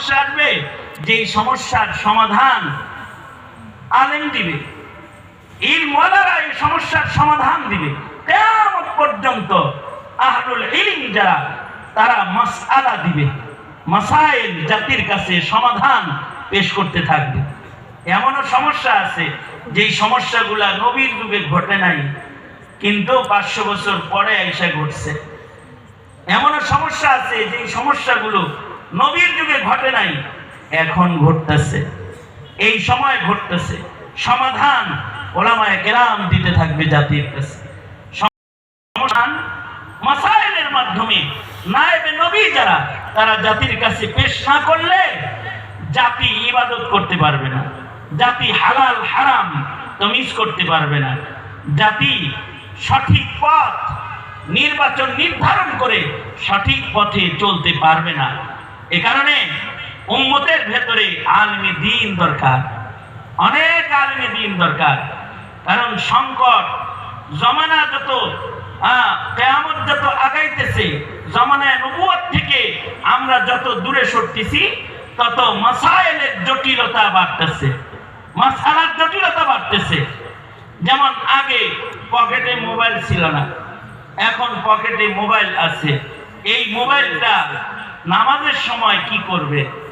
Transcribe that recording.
সমস্যা আসবে, যেই সমস্যার সমাধান আলেম দিবে। ইলমওয়ালারা এই সমস্যার সমাধান দিবে। কেমন পর্যন্ত আহলুল ইলম যারা, তারা মাসআলা দিবে। মাসাইল জাতির কাছে সমাধান পেশ করতে থাকবে। এমনও সমস্যা আছে, যেই সমস্যাগুলা নবীর যুগে ঘটে নাই, কিন্তু পাঁচশো বছর পরে এসে ঘটছে। এমনও সমস্যা আছে যে সমস্যাগুলো নবীর যুগে ঘটে নাই, এখন ঘটতেছে। এই সময় ঘটতেছে। সমাধান ওলামায় কেরাম দিতে থাকবে জাতির কাছে। সমাধান মাসাইলের মাধ্যমে, নায়েবে নবী যারা, তারা জাতির কাছে পেশ না করলে জাতি ইবাদত করতে পারবে না। জাতি হালাল, হারাম তমিজ করতে পারবে না। জাতি সঠিক পথ, নির্বাচন নির্ধারণ করে সঠিক পথে চলতে পারবে না। এ কারণে উম্মতের ভেতরে আলমী দিন দরকার। অনেক আলমী দিন দরকার। কারণ সংকট জমানা যত কেয়ামত যত আগাইতেছে, জমানায় নবুয়ত থেকে আমরা যত দূরে সরতেছি, তত মাসাইলের জটিলতা বাড়তেছে। মাসালার জটিলতা বাড়তেছে। যেমন আগে পকেটে মোবাইল ছিল না, এখন পকেটে মোবাইল আছে। এই মোবাইলটা নামাজের সময় কি করবে?